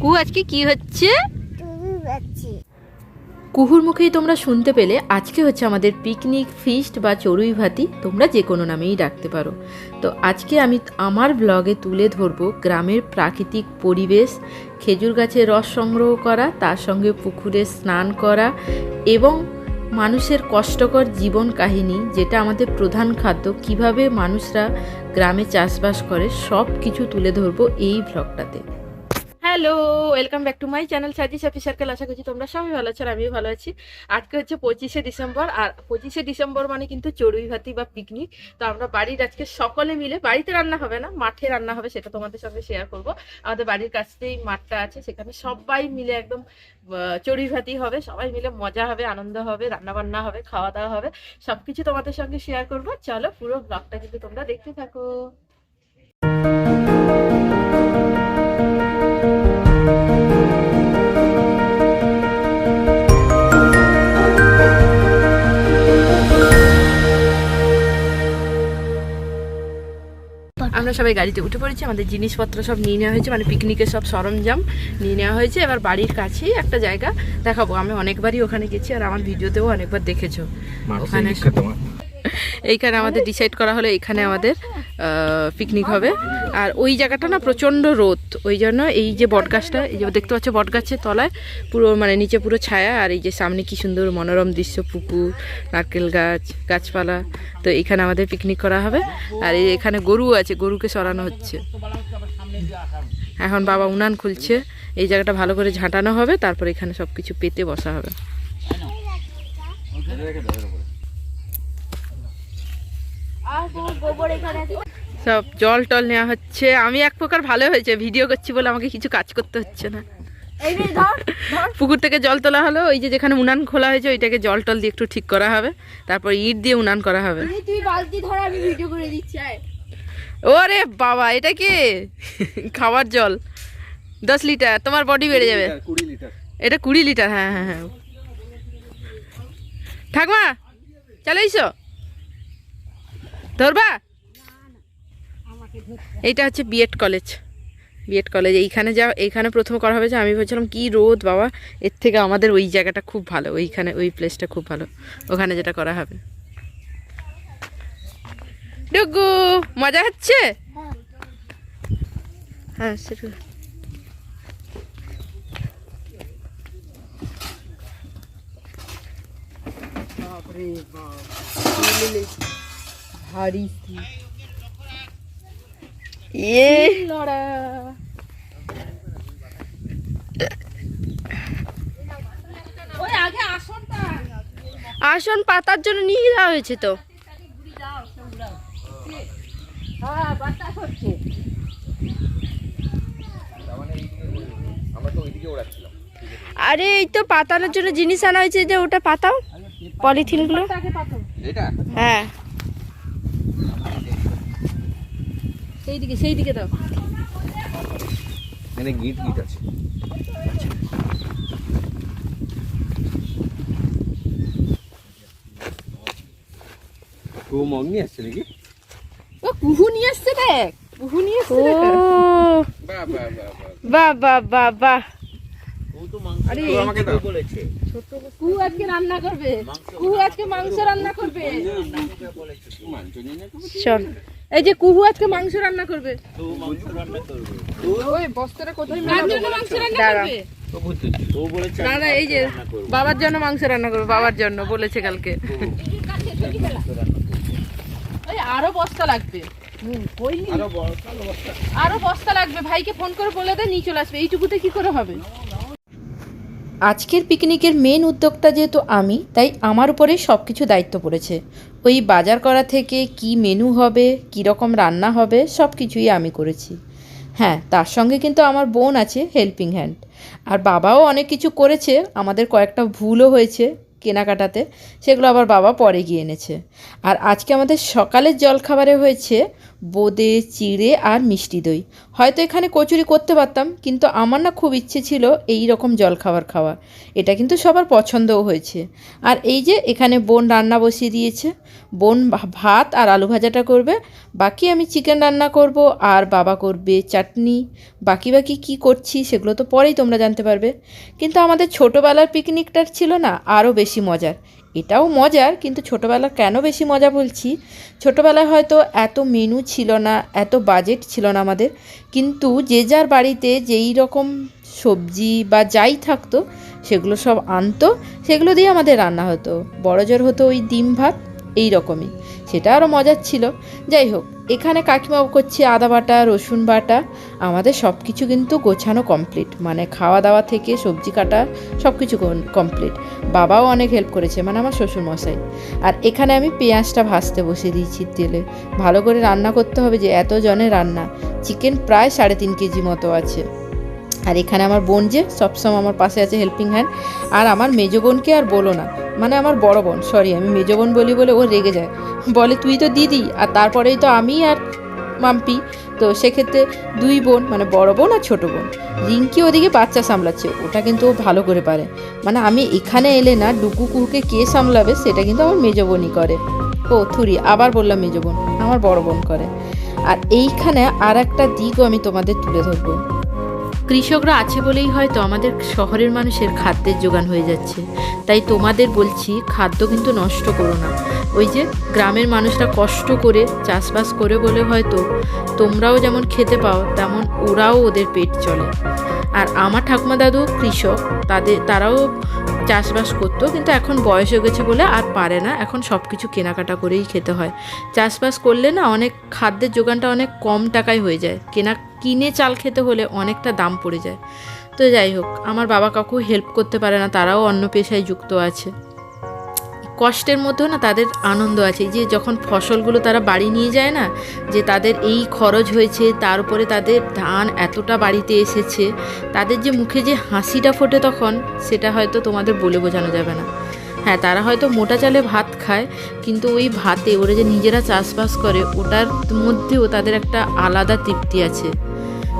কুহু আজকে কি হচ্ছে? কুহুর মুখেই তোমরা শুনতে পেলে আজকে হচ্ছে আমাদের পিকনিক ফিস্ট বা চড়ুই ভাতি। তোমরা যে কোনো নামেই ডাকতে পারো। তো আজকে আমি আমার ব্লগে তুলে ধরবো গ্রামের প্রাকৃতিক পরিবেশ খেজুর গাছের রস সংগ্রহ করা তার সঙ্গে পুকুরে স্নান করা এবং মানুষের কষ্টকর জীবন কাহিনী যেটা আমাদের প্রধান খাদ্য। কীভাবে মানুষরা গ্রামে চাষবাস করে সব কিছু তুলে ধরবো এই ব্লগটাতে hello welcome back to my channel Saji Safi circle আশা করছি তোমরা সবাই ভালো আছো আর আমিও ভালো আছি। আজকে হচ্ছে পঁচিশে ডিসেম্বর, আর পঁচিশে ডিসেম্বর মানে কিন্তু চড়ুই ভাতি বা পিকনিক তো আমরা বাড়ির আজকে সকলে মিলে, বাড়িতে রান্না হবে না, মাঠে রান্না হবে, সেটা তোমাদের সঙ্গে শেয়ার করব। আমাদের বাড়ির কাছেই মাঠটা আছে, সেখানে সবাই মিলে একদম চড়ুই ভাতি হবে, সবাই মিলে মজা হবে, আনন্দ হবে রান্না বান্না হবে, খাওয়া দাওয়া হবে, সবকিছু তোমাদের সঙ্গে শেয়ার করব। চলো পুরো ব্লগটা কিন্তু তোমরা দেখতে থাকো। আমরা সবাই গাড়িতে উঠে পড়েছি আমাদের জিনিসপত্র সব নিয়ে নেওয়া হয়েছে মানে পিকনিকের সব সরঞ্জাম নিয়ে নেওয়া হয়েছে। এবার বাড়ির কাছেই একটা জায়গা দেখাবো। আমি অনেকবারই ওখানে গেছি আর আমার ভিডিওতেও অনেকবার দেখেছ। ওখানে এইখানে আমাদের ডিসাইড করা হলো, এইখানে আমাদের পিকনিক হবে। আর ওই জায়গাটা না প্রচণ্ড রোদ, ওই জন্য এই যে বটগাছটা, এই যে দেখতে পাচ্ছ বটগাছের তলায় পুরো মানে নিচে পুরো ছায়া, আর এই যে সামনে কি সুন্দর মনোরম দৃশ্য, পুকুর, নারকেল গাছ, গাছপালা। তো এখানে আমাদের পিকনিক করা হবে। আর এই এখানে গরু আছে, গরুকে সরানো হচ্ছে। এখন বাবা উনান খুলছে। এই জায়গাটা ভালো করে ঝাঁটানো হবে, তারপর এখানে সব কিছু পেতে বসা হবে আর তোমার গোবর এখানে আছে সব জল টল নেওয়া হচ্ছে। আমি এক প্রকার ভালো হয়েছে ভিডিও করছি বলে আমাকে কিছু কাজ করতে হচ্ছে না। এই নে ধর ধর। পুকুর থেকে জল তোলা হলো ওই যে যেখানে উনান খোলা হয়েছে ওইটাকে জল টল দিয়ে একটু ঠিক করা হবে। তারপর ইট দিয়ে উনান করা হবে। এই তুই বালতি ধর আমি ভিডিও করে দিচ্ছি আয়। ওরে বাবা এটা কি? খাবার জল। দশ লিটার তোমার বডি বেড়ে যাবে। এটা কুড়ি লিটার হ্যাঁ হ্যাঁ হ্যাঁ। ঠাকমা চালাইছো? ধরবা? এইটা হচ্ছে বিএড কলেজ বিএড কলেজ এইখানে যা, এইখানে প্রথম করা হবে যে আমি বলছিলাম কি রোদ, বাবা। এর থেকে আমাদের ওই জায়গাটা খুব ভালো, ওইখানে, ওই প্লেসটা খুব ভালো। ওখানে যেটা করা হবে। ডুগু, মজা হচ্ছে? হ্যাঁ সেটা। ভারী ইয়ে লড়া। ওই আগে আসনটা আসন পাতার জন্য নিয়ে যাওয়া হয়েছে তো। হ্যাঁ বাতাস হচ্ছে আরে এই তো পাতানোর জন্য জিনিস আনা হয়েছে যে ওটা পাতাও? পলিথিনগুলো? আগে হ্যাঁ। সেই দিকে সেই দিকে দাও। এখানে গিট গিট আছে। কুহু আজকে মাংস রান্না করবে। চল। এই যে কুহু আজকে মাংস রান্না করবে। ওই বস্তাটা কোথায় মাংস রান্না করবে? না না এই যে বাবার জন্য মাংস রান্না করবে বাবার জন্য বলেছে কালকে। ওই আরও বস্তা লাগবে। আরও বস্তা লাগবে ভাইকে ফোন করে বলে দে নিয়ে চলে আসবে। এইটুকুতে কি করে হবে? আজকের পিকনিকের মেন উদ্যোক্তা যেহেতু আমি, তাই আমার উপরে সব কিছু দায়িত্ব পড়েছে। ওই বাজার করা থেকে কি মেনু হবে, কী রকম রান্না হবে সব কিছুই আমি করেছি। হ্যাঁ তার সঙ্গে কিন্তু আমার বোন আছে হেল্পিং হ্যান্ড আর বাবাও অনেক কিছু করেছে, আমাদের কয়েকটা ভুলও হয়েছে কেনাকাটাতে, সেগুলো আবার বাবা পরে গিয়ে এনেছে। আর আজকে আমাদের সকালের জলখাবারে হয়েছে বোঁদে, চিড়ে আর মিষ্টি দই। হয়তো এখানে কচুরি করতে পারতাম, কিন্তু আমার না খুব ইচ্ছে ছিল এই রকম জলখাবার খাওয়া এটা কিন্তু সবার পছন্দও হয়েছে। আর এই যে এখানে বোন রান্না বসিয়ে দিয়েছে, বোন ভাত আর আলু ভাজাটা করবে, বাকি আমি চিকেন রান্না করব আর বাবা করবে চাটনি। বাকি বাকি কি করছি সেগুলো তো পরেই তোমরা জানতে পারবে। কিন্তু আমাদের ছোটোবেলার পিকনিকটার ছিল না, আরও বেশি মজার। এটাও মজার, কিন্তু ছোটোবেলার কেন বেশি মজা বলছি? ছোটোবেলায় হয়তো এত মেনু ছিল না, এত বাজেট ছিল না আমাদের, কিন্তু যে যার বাড়িতে যেই রকম সবজি বা যাই থাকতো, সেগুলো সব আনতো, সেগুলো দিয়ে আমাদের রান্না হতো। বড় জোর হতো ওই ডিম ভাত এই রকমই। সেটা আরও মজার ছিল। যাই হোক, এখানে কাকিমা করছে আদা বাটা, রসুন বাটা। আমাদের সব কিছু কিন্তু গোছানো কমপ্লিট মানে খাওয়া দাওয়া থেকে সবজি কাটা সব কিছু কমপ্লিট বাবাও অনেক হেল্প করেছে মানে আমার শ্বশুর মশাই আর এখানে আমি পেঁয়াজটা ভাজতে বসিয়ে দিয়েছি তেলে। ভালো করে রান্না করতে হবে যে এত জনের রান্না। চিকেন প্রায় সাড়ে তিন কেজি মতো আছে। আর এখানে আমার বোন যে, সবসময় আমার পাশে আছে হেল্পিং হ্যান্ড আর আমার মেজো বোনকে আর বলো না। মানে আমার বড় বোন সরি আমি মেজো বোন বলি বলে ও রেগে যায়। বলে, তুই তো দিদি, আর তারপরেই তো আমি আর মাম্পি। তো সেক্ষেত্রে দুই বোন মানে বড় বোন আর ছোটো বোন, রিঙ্কি ওদিকে বাচ্চা সামলাচ্ছে। ওটা কিন্তু ও ভালো করে পারে। মানে আমি এখানে এলে না, ডুকু কুকুকে কে সামলাবে, সেটা কিন্তু আমার মেজো বোনই করে। ও, থুরি, আবার বললাম মেজো বোন, আমার বড় বোন করে। আর এইখানে আর একটা দিকও আমি তোমাদের তুলে ধরবো। কৃষকরা আছে বলেই হয়তো আমাদের শহরের মানুষের খাদ্যের যোগান হয়ে যাচ্ছে। তাই তোমাদের বলছি, খাদ্য কিন্তু নষ্ট করো না। ওই যে গ্রামের মানুষরা কষ্ট করে চাষবাস করে বলে হয়তো তোমরাও যেমন খেতে পাও, তেমন ওরাও ওদের পেট চলে। আর আমার ঠাকুমা দাদু কৃষক, তাদের, তারাও চাষবাস করতো, কিন্তু এখন বয়স হয়ে গেছে বলে আর পারে না। এখন সব কিছু কেনাকাটা করেই খেতে হয়। চাষবাস করলে না অনেক খাদ্যের যোগানটা অনেক কম টাকায় হয়ে যায়। কেনা কিনে চাল খেতে হলে অনেকটা দাম পড়ে যায়। তো যাই হোক, আমার বাবা কাকু হেল্প করতে পারে না, তারাও অন্য পেশায় যুক্ত আছে। কষ্টের মধ্যেও না তাদের আনন্দ আছে, যে যখন ফসলগুলো তারা বাড়ি নিয়ে যায় না, যে তাদের এই খরচ হয়েছে, তার উপরে তাদের ধান এতটা বাড়িতে এসেছে, তাদের যে মুখে যে হাসিটা ফোটে তখন, সেটা হয়তো তোমাদের বলে বোঝানো যাবে না। হ্যাঁ তারা হয়তো মোটা চালে ভাত খায়, কিন্তু ওই ভাতে ওরা যে নিজেরা চাষবাস করে, ওটার মধ্যেও তাদের একটা আলাদা তৃপ্তি আছে।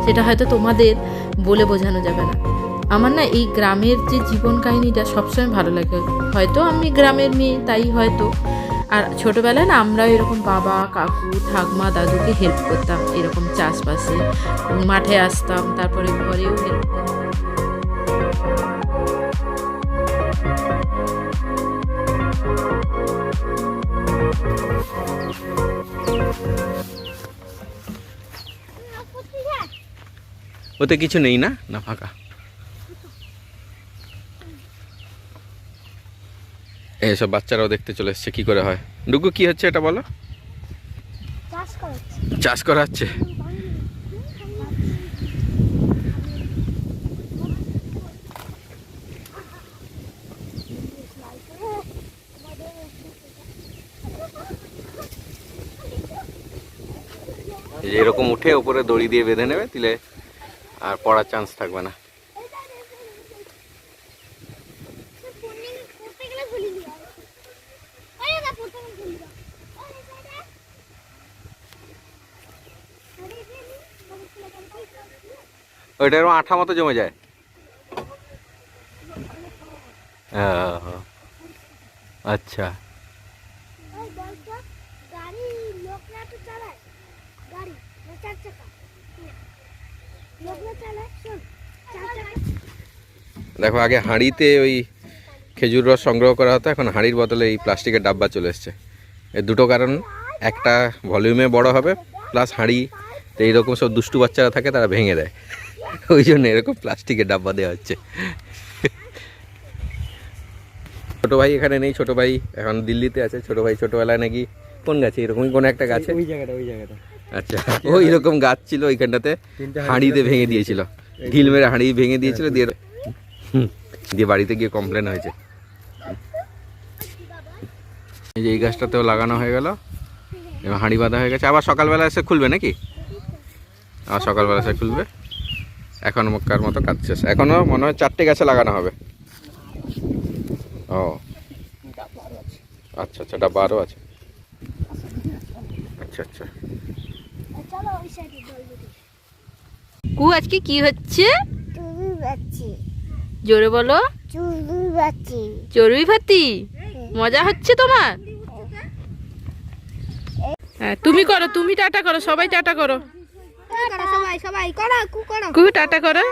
সেটা হয়তো তোমাদের বলে বোঝানো যাবে না। আমার না এই গ্রামের যে জীবন কাহিনীটা সবসময় ভালো লাগে। হয়তো আমি গ্রামের মেয়ে, তাই হয়তো। আর ছোটোবেলায় না আমরা এরকম বাবা, কাকু, ঠাকমা, দাদুকে হেল্প করতাম এরকম চাষবাসে। মাঠে আসতাম, তারপরে ঘরেও হেল্প করতাম। ওতে কিছু নেই না? না ফাঁকা। এইসব বাচ্চারাও দেখতে চলে এসছে কি করে হয়? ডুগু কি হচ্ছে এটা বলো? চাষ করাচ্ছে। করা হচ্ছে এরকম উঠে উপরে দড়ি দিয়ে বেঁধে নেবে দিলে আর পড়ার চান্স থাকবে না। ওইটা এরকম আঠা মতো জমে যায়। আহ, আচ্ছা। গাড়ি লোকরা তো চালায়। গাড়ি না চার চাকা লোকরা চালায় শোন চার চাকা দেখো, আগে হাঁড়িতে ওই খেজুর রস সংগ্রহ করা হতো, এখন হাঁড়ির বদলে এই প্লাস্টিকের ডাব্বা চলে এসছে। এর দুটো কারণ, একটা ভলিউমে বড় হবে প্লাস হাঁড়ি তো এইরকম সব দুষ্টু বাচ্চারা থাকে, তারা ভেঙে দেয়। ওই জন্য এরকম প্লাস্টিকের ডাব্বা দেওয়া হচ্ছে। ছোটো ভাই এখানে নেই, ছোটো ভাই এখন দিল্লিতে আছে, ছোটো ভাই ছোটোবেলায় নাকি কোন গাছে, এরকমই কোনো একটা গাছে? ওই জায়গাটা ওই জায়গাটা। আচ্ছা। ওই রকম গাছ ছিল ওইখানটাতে হাঁড়িতে ভেঙে দিয়েছিল। ঢিল মেরে হাঁড়ি ভেঙে দিয়েছিল দিয়ে দিয়ে বাড়িতে গিয়ে কমপ্লেন হয়েছে। এই যে এই গাছটাতেও লাগানো হয়ে গেল। এবার হাঁড়ি বাঁধা হয়ে গেছে। আবার সকালবেলা এসে খুলবে নাকি? আবার সকালবেলা এসে খুলবে। এখন মক্কার মতো কাজ শেষ। এখনও মনে হয় চারটে গাছে লাগানো হবে। ও। আচ্ছা আচ্ছা ডাব্বা আরও আছে। আচ্ছা আচ্ছা চলো ওই সাইডে জল দিতে কু আজকে কি হচ্ছে? জোরে বলো। চড়ুই ভাতি? মজা হচ্ছে তোমার? হ্যাঁ তুমি করো তুমি টাটা করো সবাই টাটা করো। সবাই সবাই করো। কু টাটা করো।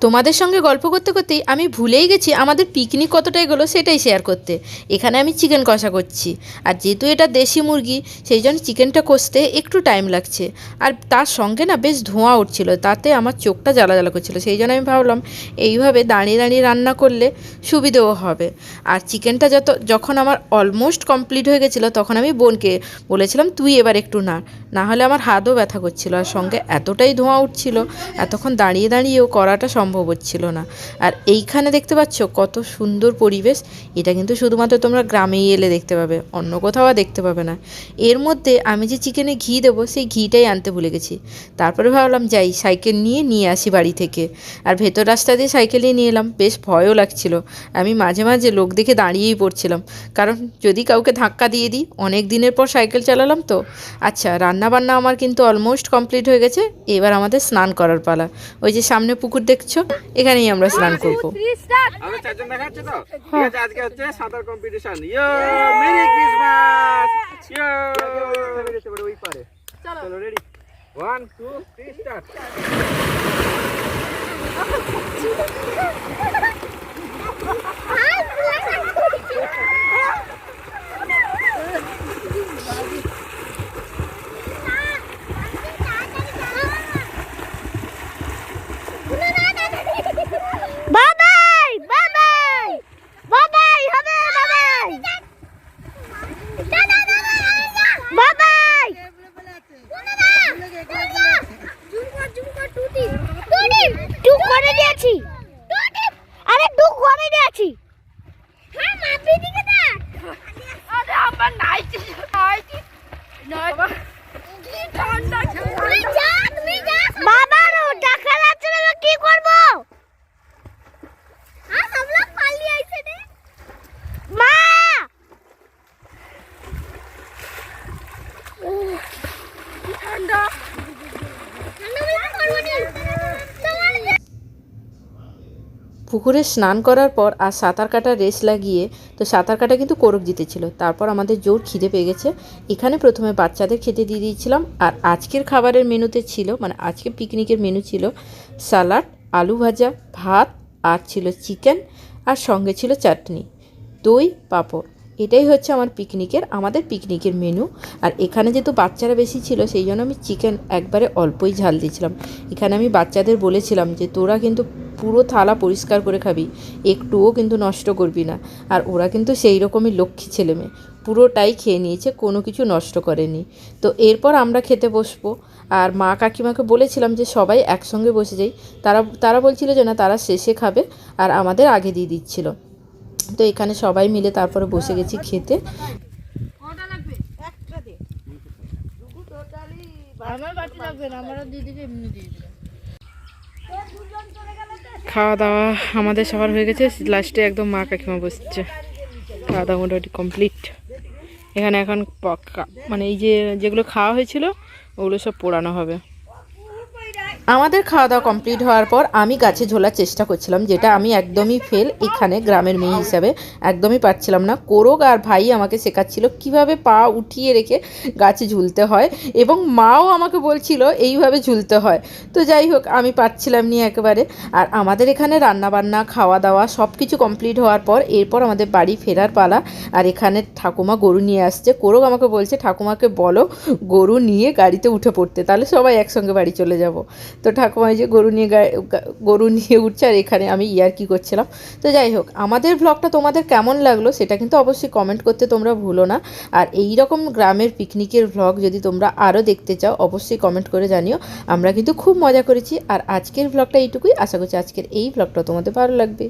তোমাদের সঙ্গে গল্প করতে করতেই আমি ভুলেই গেছি আমাদের পিকনিক কতটা এগোলো সেটাই শেয়ার করতে। এখানে আমি চিকেন কষা করছি। আর যেহেতু এটা দেশি মুরগি, সেই জন্য চিকেনটা কষতে একটু টাইম লাগছে। আর তার সঙ্গে না বেশ ধোঁয়া উঠছিল, তাতে আমার চোখটা জ্বালা জ্বালা করছিল। সেই জন্য আমি ভাবলাম, এইভাবে দাঁড়িয়ে দাঁড়িয়ে রান্না করলে সুবিধেও হবে। আর চিকেনটা যত, যখন আমার অলমোস্ট কমপ্লিট হয়ে গেছিল, তখন আমি বোনকে বলেছিলাম, তুই এবার একটু না না হলে আমার হাতও ব্যথা করছিল। আর সঙ্গে এতটাই ধোঁয়া উঠছিল, এতক্ষণ দাঁড়িয়ে দাঁড়িয়েও করাটা সম্ভব হচ্ছিল না। আর এইখানে দেখতে পাচ্ছ কত সুন্দর পরিবেশ। এটা কিন্তু শুধুমাত্র তোমরা গ্রামেই এলে দেখতে পাবে, অন্য কোথাও দেখতে পাবে না। এর মধ্যে আমি যে চিকেনে ঘি দেবো, সেই ঘিটাই আনতে ভুলে গেছি। তারপরে ভাবলাম, যাই, সাইকেল নিয়ে নিয়ে আসি বাড়ি থেকে। আর ভেতর রাস্তা দিয়ে সাইকেলে নিয়ে এলাম। বেশ ভয়ও লাগছিল। আমি মাঝে মাঝে লোক দেখে দাঁড়িয়েই পড়ছিলাম। কারণ যদি কাউকে ধাক্কা দিয়ে দিই, অনেক দিনের পর সাইকেল চালালাম তো। আচ্ছা রান্না বান্না আমার কিন্তু অলমোস্ট কমপ্লিট হয়ে গেছে। এবার আমাদের স্নান করার পালা। ওই যে সামনে পুকুর দেখছ এখানেই আমরা স্নান করব। তো? আজকে হচ্ছে সাঁতার competition yo merry Christmas yo ওই পারে চলো ready one two three start Babai Babai Babai হবে বাবাই বাবাই টু করে দিয়েছি আরে টু দিয়েছি হ্যাঁ মাপি দিকে দেখ আরে আমার নাইটি নাইটি টাকা না কি করব? হ্যাঁ আইছে রে। মা! ঠান্ডা বলে করব নি তোমার পুকুরে স্নান করার পর আর সাঁতার কাটার রেস লাগিয়ে, তো সাঁতার কাটা কিন্তু কোরক জিতেছিল। তারপর আমাদের জোর খিদে পেয়ে গেছে। এখানে প্রথমে বাচ্চাদের খেতে দিয়ে দিয়েছিলাম। আর আজকের খাবারের মেনুতে ছিল মানে আজকে পিকনিকের মেনু ছিল স্যালাড আলু ভাজা, ভাত, আর ছিল চিকেন, আর সঙ্গে ছিল চাটনি। দই, পাঁপড়। এটাই হচ্ছে আমার পিকনিকের, আমাদের পিকনিকের মেনু। আর এখানে যেহেতু বাচ্চারা বেশি ছিল, সেই জন্য আমি চিকেন একবারে অল্পই ঝাল দিয়েছিলাম। এখানে আমি বাচ্চাদের বলেছিলাম যে তোরা কিন্তু পুরো থালা পরিষ্কার করে খাবি। একটুও কিন্তু নষ্ট করবি না। আর ওরা কিন্তু সেই রকমই লক্ষ্মী ছেলে মেয়ে পুরোটাই খেয়ে নিয়েছে কোনো কিছু নষ্ট করেনি। তো এরপর আমরা খেতে বসবো। আর মা কাকিমাকে বলেছিলাম যে সবাই একসঙ্গে বসে যাই। তারা তারা বলছিল যে না তারা শেষে খাবে আর আমাদের আগে দিয়ে দিচ্ছিল। তো এখানে সবাই মিলে তারপরে বসে গেছি খেতে। আমার বাটি লাগবে না। আমার দিদিকে এমনি দিয়ে খাওয়া দাওয়া আমাদের সবার হয়ে গেছে। লাস্টে একদম মা কাকিমা বসছে। খাওয়া দাওয়া মোটামুটি কমপ্লিট এখানে এখন মানে এই যে যেগুলো খাওয়া হয়েছিল, ওগুলো সব পোড়ানো হবে। আমাদের খাওয়া দাওয়া কমপ্লিট হওয়ার পর আমি গাছে ঝোলার চেষ্টা করছিলাম, যেটা আমি একদমই ফেল এখানে গ্রামের মেয়ে হিসাবে একদমই পারছিলাম না। কোরক আর ভাই আমাকে শেখাচ্ছিল কীভাবে পা উঠিয়ে রেখে গাছে ঝুলতে হয় এবং মাও আমাকে বলছিল এইভাবে ঝুলতে হয়। তো যাই হোক, আমি পারছিলাম নি একেবারে। আর আমাদের এখানে রান্না বান্না খাওয়া দাওয়া সব কিছু কমপ্লিট হওয়ার পর এরপর আমাদের বাড়ি ফেরার পালা আর এখানে ঠাকুমা গরু নিয়ে আসছে। কোরক আমাকে বলছে, ঠাকুমাকে বলো গরু নিয়ে গাড়িতে উঠে পড়তে, তাহলে সবাই একসঙ্গে বাড়ি চলে যাব। তো ঠাকুমা যে গরু নিয়ে গরু নিয়ে উঠছে আর এখানে আমি ইয়ার কি করছিলাম। তো যাই হোক, আমাদের ব্লগটা তোমাদের কেমন লাগল সেটা কিন্তু অবশ্যই কমেন্ট করতে তোমরা ভুলো না। আর এই রকম গ্রামের পিকনিকের ব্লগ যদি তোমরা আরও দেখতে চাও, অবশ্যই কমেন্ট করে জানিও। আমরা কিন্তু খুব মজা করেছি। আর আজকের ব্লগটা এইটুকুই। আশা করছি আজকের এই ব্লগটা তোমাদের ভালো লাগবে।